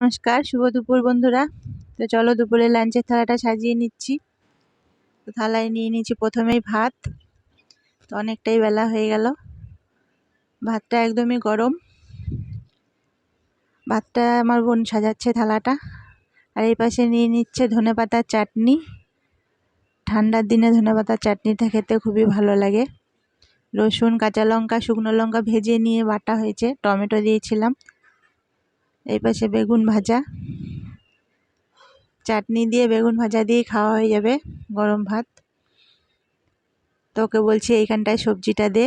নমস্কার, শুভ দুপুর বন্ধুরা। তো চলো দুপুরে লাঞ্চের থালাটা সাজিয়ে নিচ্ছি। তো থালায় নিয়ে নিচ্ছি প্রথমেই ভাত। তো অনেকটাই বেলা হয়ে গেল। ভাতটা একদমই গরম। ভাতটা আমার বোন সাজাচ্ছে থালাটা। আর এই পাশে নিয়ে নিচ্ছে ধনে পাতার চাটনি। ঠান্ডার দিনে ধনে পাতার চাটনিটা খেতে খুবই ভালো লাগে। রসুন, কাঁচা লঙ্কা, শুকনো লঙ্কা ভেজে নিয়ে বাটা হয়েছে। টমেটো দিয়েছিলাম। এই পাশে বেগুন ভাজা। চাটনি দিয়ে বেগুন ভাজা দিয়ে খাওয়া হয়ে যাবে গরম ভাত। তো ওকে বলছি এইখানটায় সবজিটা দে।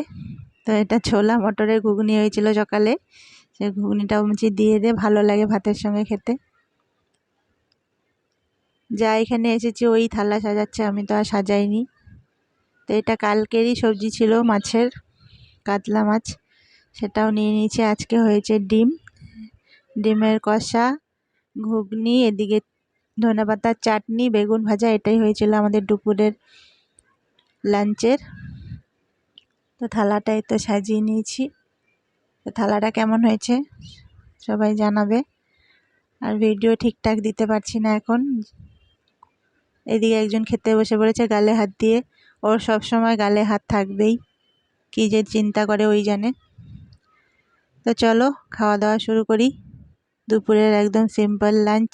তো এটা ছোলা মটরের ঘুগনি হয়েছিল সকালে। সে ঘুগনিটা বলছি দিয়ে দে, ভালো লাগে ভাতের সঙ্গে খেতে। যা এখানে এসেছি ওই থালা সাজাচ্ছে, আমি তো আর সাজাইনি। তো এটা কালকেরই সবজি ছিল মাছের, কাতলা মাছ। সেটাও নিয়ে নিয়েছি, আজকে হয়েছে ডিম। ডিমের কষা, ঘুগনি, এদিকে ধনেপাতার চাটনি, বেগুন ভাজা, এটাই হয়েছিল আমাদের দুপুরের লাঞ্চের। তো থালাটাই তো সাজিয়ে নিয়েছি। তো থালাটা কেমন হয়েছে সবাই জানাবে। আর ভিডিও ঠিকঠাক দিতে পারছি না এখন। এদিকে একজন খেতে বসে পড়েছে গালে হাত দিয়ে। ওর সব সময় গালে হাত থাকবেই। কী যে চিন্তা করে, ওই জানে। তো চলো, খাওয়া দাওয়া শুরু করি। দুপুরের একদম সিম্পল লাঞ্চ